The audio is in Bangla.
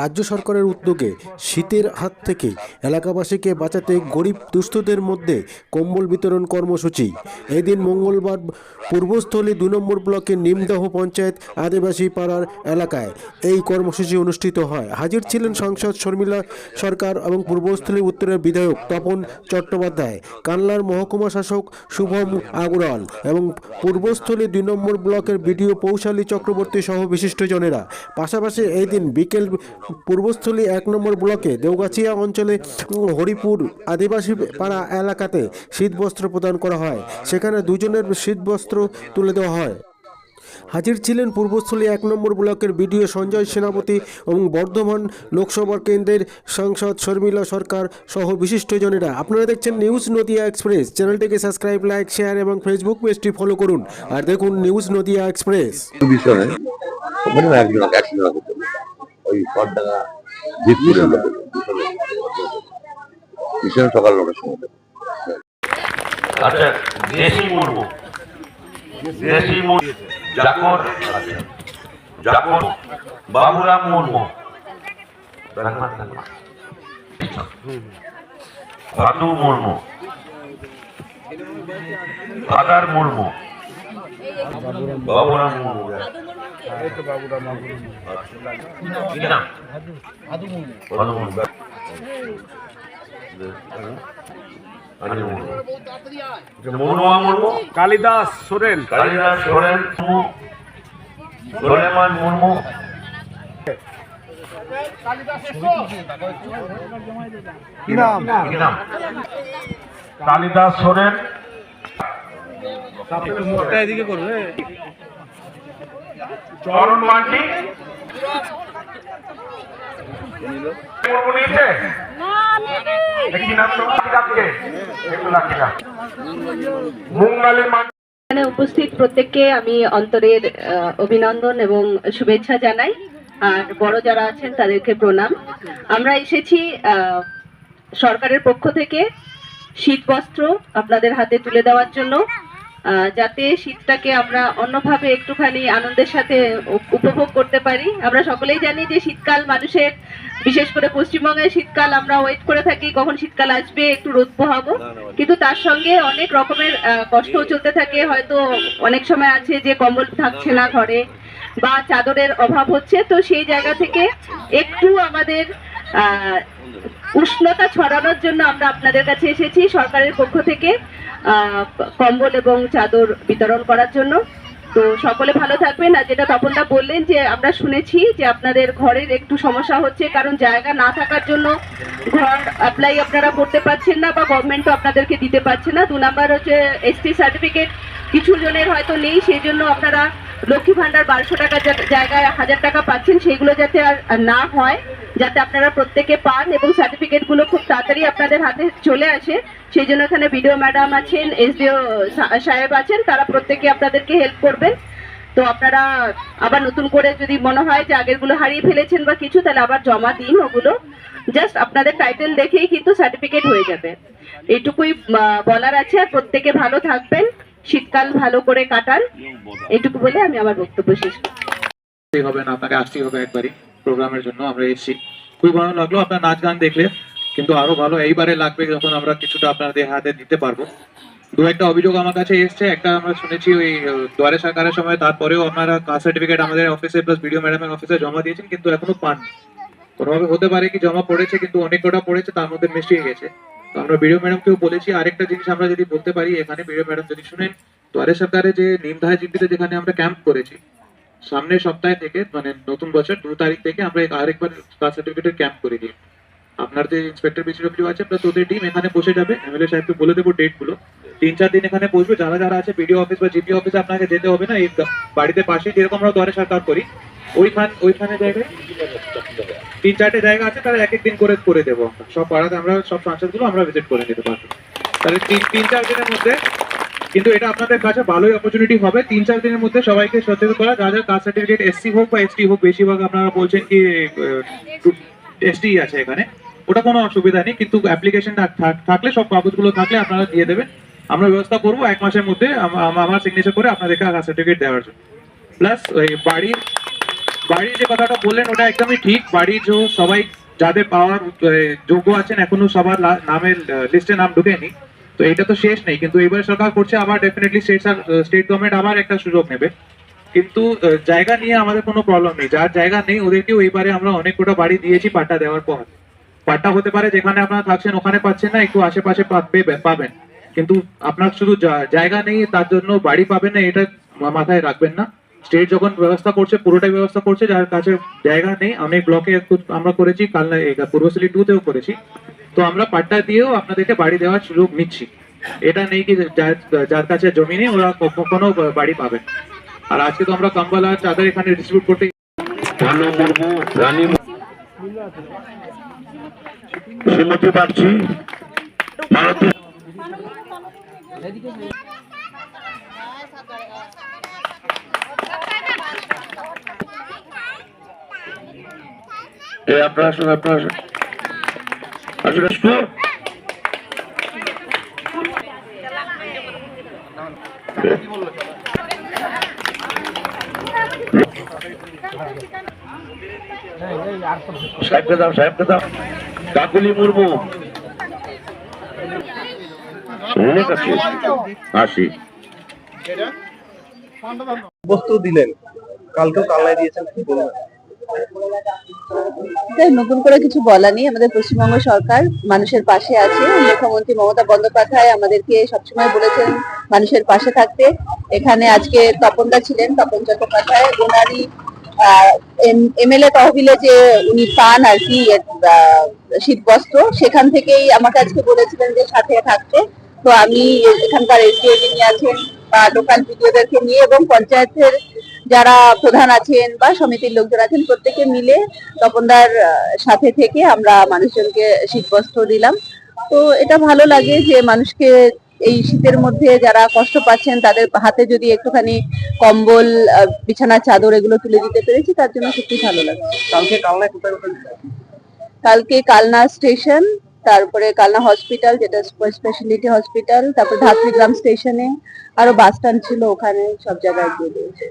রাজ্য সরকারের উদ্যোগে শীতের হাত থেকে এলাকাবাসীকে বাঁচাতে গরিব দুস্থদের মধ্যে কম্বল বিতরণ কর্মসূচি। এদিন মঙ্গলবার পূর্বস্থলী দু নম্বর ব্লকের নিমদহ পঞ্চায়েত আদিবাসী পাড়ার এলাকায় এই কর্মসূচি অনুষ্ঠিত হয়। হাজির ছিলেন সাংসদ শর্মিলা সরকার এবং পূর্বস্থলী উত্তরের বিধায়ক তপন চট্টোপাধ্যায়, কানলার মহকুমা শাসক শুভম আগরওয়াল এবং পূর্বস্থলী দুই নম্বর ব্লকের বিডিও পৌশালী চক্রবর্তী সহ বিশিষ্টজনেরা পাশাপাশি এই দিন বিকেল পূর্বস্থলী এক নম্বর ব্লকে দেওগাছিয়া অঞ্চলে হরিপুর আদিবাসী পাড়া এলাকাতে শীতবস্ত্র প্রদান করা হয়। সেখানে দুজনের শীতবস্ত্র তুলে দেওয়া হয়। হাজির ছিলেন পূর্বস্থলী এক নম্বর ব্লকের বিডিও সঞ্জয় সেনাপতি এবং বর্ধমান লোকসভা কেন্দ্রের সাংসদ শর্মিলা সরকার সহ বিশিষ্টজনেরা। আপনারা দেখছেন নিউজ নদিয়া এক্সপ্রেস। চ্যানেলটিকে সাবস্ক্রাইব, লাইক, শেয়ার এবং ফেসবুক পেজটি ফলো করুন। আর দেখুন নিউজ নদিয়া এক্সপ্রেস। ওই সরডাঙ্গা জিতপুরের লোক মিশন সকাল নটার সময় আচ্ছা দেশি মুরমু দেশি মুরমু জাকর। জাকর। বাবুরাম মুরমু ভাদু মুরমু ফাদার মুরমু বাবুরাম মুরমু মুরমু মনুয়া কালিদাস সোরেন। কালিদাস সোরেন মুর্মু সোলেমান মুর্মু কি নাম? কালিদাস সোরেন। মুখটা এদিকে করবে চরণ মান্ডি মুর্মু নিয়েছে কি নাম তো কাকে একটু লাকি না এখানে উপস্থিত প্রত্যেককে আমি অন্তরের অভিনন্দন এবং শুভেচ্ছা জানাই। আর বড় যারা আছেন, তাদেরকে প্রণাম। আমরা এসেছি সরকারের পক্ষ থেকে শীত বস্ত্র আপনাদের হাতে তুলে দেওয়ার জন্য। যাতে শীতটাকে আমরা অন্যভাবে একটুখানি আনন্দের সাথে উপভোগ করতে পারি। আমরা সকলেই জানি যে শীতকাল মানুষের বিশেষ করে পশ্চিমবঙ্গে শীতকাল আমরা ওয়েট করে থাকি কখন শীতকাল আসবে একটু রোদ পোহাবো। কিন্তু তার সঙ্গে অনেক রকমের আহ, কষ্টও চলতে থাকে। হয়তো অনেক সময় আছে যে কম্বল থাকছে না ঘরে বা চাদরের অভাব হচ্ছে। তো সেই জায়গা থেকে একটু আমাদের আহ, উষ্ণতা ছড়ানোর জন্য আমরা আপনাদের কাছে এসেছি সরকারের পক্ষ থেকে। কম্বল এবং চাদর বিতরণ করার জন্য। তো সকলে ভালো থাকবেন। আর যেটা তপনদা বললেন যে, আমরা শুনেছি যে আপনাদের ঘরের একটু সমস্যা হচ্ছে, কারণ জায়গা না থাকার জন্য ঘর অ্যাপ্লাই আপনারা করতে পারছেন না বা গভর্নমেন্টও আপনাদেরকে দিতে পারছে না। দু নাম্বার হচ্ছে এসটি সার্টিফিকেট কিছু জনের হয়তো নেই, সেই জন্য আপনারা লক্ষ্মী ভান্ডার বারোশো টাকার জায়গায় হাজার টাকা পাচ্ছেন, সেইগুলো যাতে আর না হয়। যাতে আপনারা প্রত্যেকে পান এবং সার্টিফিকেটগুলো খুব তাড়াতাড়ি আপনাদের হাতে চলে আসে। সেই জন্য এখানে বিডিও ম্যাডাম আছেন, এসডিও সাহেব আছেন, তারা প্রত্যেকে আপনাদেরকে হেল্প করবেন। তো আপনারা আবার নতুন করে যদি মনে হয় যে আগেরগুলো হারিয়ে ফেলেছেন বা কিছু, তাহলে আবার জমা দিন ওগুলো। জাস্ট আপনাদের টাইটেল দেখেই কিন্তু সার্টিফিকেট হয়ে যাবে। এটুকুই বলার আছে। আর প্রত্যেকে ভালো থাকবেন। শীতকাল ভালো করে কাটান। এইটুকু বলে আমি আমার বক্তব্য শেষ। হবে না, আপনাকে আসতেই হবে একবারই। প্রোগ্রামের জন্য আমরা এসেছি। খুবই ভালো লাগল আপনার নাচ গান দেখলে কিন্তু আরও ভালো এইবারে লাগবে যখন আমরা কিছুটা আপনাদের হাতে দিতে পারব। দু একটা অভিযোগ আমার কাছে এসছে একটা আমরা শুনেছি ওই আহ, দুয়ারে সরকারের সময় তারপরেও আপনারা কাস্ট সার্টিফিকেট আমাদের অফিসে প্লাস ভিডিও ম্যাডামের অফিসে জমা দিয়েছেন কিন্তু এখনও পাননি। কোনোভাবে হতে পারে কি জমা পড়েছে কিন্তু অনেক কটা পড়েছে তার মধ্যে মিস্টেক গেছে। তো আমরা ভিডিও ম্যাডামকেও বলেছি আরেকটা জিনিস আমরা যদি বলতে পারি এখানে ভিডিও ম্যাডাম যদি শুনেন দুয়ারে সরকারে যে নিমধায় জিপিতে যেখানে আমরা ক্যাম্প করেছি সামনের সপ্তাহে থেকে মানে নতুন বছর দু তারিখ থেকে আমরা আরেকবার কাস্ট সার্টিফিকেটের ক্যাম্প করে দিই। আপনার যে ইন্সপেক্টর বিসিডব্লিউ আছে প্লাস ওদের টিম এখানে বসে যাবে। এমএলএ সাহেবকে বলে দেবো ডেটগুলো। তিন চার দিন এখানে বসবে। যারা যারা আছে বিডিও অফিস বা জিপি অফিসে আপনাকে যেতে হবে না। এই বাড়িতে পাশে যেরকম আমরা দ্বারে সরকার করি, ওইখান ওইখানে জায়গায় তিন চারটে জায়গা আছে তারা এক এক দিন করে করে দেবো সব পাড়াতে আমরা সব সংসদগুলো আমরা ভিজিট করে নিতে পারব। তাহলে তিন তিন চার দিনের মধ্যে কিন্তু এটা আপনাদের কাছে ভালোই অপরচুনিটি হবে। তিন, চার দিনের মধ্যে সবাইকে সচেতন করা। যা যা কাস্ট সার্টিফিকেট এসসি হোক বা এসটি হোক, বেশিরভাগ আপনারা বলছেন কি এসটি আছে এখানে। ওটা কোনো অসুবিধা নেই, কিন্তু অ্যাপ্লিকেশন থাকলে, সব কাগজগুলো থাকলে আপনারা দিয়ে দেবেন। আমরা ব্যবস্থা করব এক মাসের মধ্যে আম- আম- আমার সিগনেচার করে আপনাদেরকে কাস্ট সার্টিফিকেট দেওয়ার জন্য। প্লাস ওই বাড়ির বাড়ির যে কথাটা বললেন, ওটা একদমই ঠিক। বাড়ির যে সবাই, যাদের পাওয়ার যোগ্য আছেন, এখনও সবার নামের লিস্টে নাম ঢুকেনি। তো এটা তো শেষ নেই, কিন্তু এবার সরকার করছে আবার ডেফিনেটলি স্টেট স্টেট গভর্নমেন্ট আবার একটা সুযোগ নেবে। কিন্তু জায়গা নিয়ে আমাদের কোনো প্রবলেম নেই। যার জায়গা নেই, ওদেরকেও এইবারে আমরা অনেক কটা বাড়ি দিয়েছি পাট্টা দেওয়ার পর। পাট্টা হতে পারে যেখানে আপনারা থাকছেন, ওখানে পাচ্ছেন না, একটু আশেপাশে পাবেন। কিন্তু আপনার শুধু জায়গা নেই, তার জন্য বাড়ি পাবেন না, এটা মাথায় রাখবেন না। স্টেট যখন ব্যবস্থা করছে, পুরোটাই ব্যবস্থা করছে, যার কাছে জায়গা নেই অনেক ব্লকে আমরা করেছি পূর্বশিলি টু তেও করেছি। তো আমরা পাট্টা দিয়েও আপনাদেরকে বাড়ি দেওয়ার সুযোগ নিচ্ছি। এটা নেই কি যার কাছে জমি নেই, ওরা কখনো বাড়ি পাবে আর আজকে তো আমরা কম্বল আর চাদর এখানে ডিস্ট্রিবিউট করতে ভারতী আপনারা আপনারা দাও কাকুলি মুর্মু। আসি। বস্তু দিলেন। কালকেও কালনায় দিয়েছেন কি বলবেন নতুন করে কিছু বলা নেই। আমাদের পশ্চিমবঙ্গ সরকার মানুষের পাশে আছে। মুখ্যমন্ত্রী মমতা বন্দ্যোপাধ্যায় আমাদেরকে সবসময় বলেছেন মানুষের পাশে থাকতে। এখানে আজকে তপনদা ছিলেন, তপন চট্টোপাধ্যায় ওনারই এমএলএ তহবিলে যে উনি পান আর কি শীতবস্ত্র, সেখান থেকেই আমাকে আজকে বলেছিলেন যে সাথে থাকতে। তো আমি এখানকার এসডিও যিনি আছেন, বা লোকাল ভিডিওদেরকে নিয়ে এবং পঞ্চায়েতের যারা প্রধান আছেন বা সমিতির লোকজন আছেন প্রত্যেকে মিলে তপনদার সাথে থেকে আমরা মানুষজনকে শীতবস্ত্র দিলাম। তো এটা ভালো লাগে যে মানুষকে এই শীতের মধ্যে যারা কষ্ট পাচ্ছেন তাদের হাতে যদি একটুখানি কম্বল আহ, বিছানার চাদর এগুলো তুলে দিতে পেরেছি তার জন্য সত্যি ভালো লাগছে কালকে কোথায় কালনা স্টেশন তারপরে কালনা হসপিটাল যেটা স্পেশালিটি হসপিটাল তারপর ধাত্রীগ্রাম স্টেশনে আরও বাস স্ট্যান্ড ছিল ওখানে সব জায়গায় দিয়ে দিয়েছে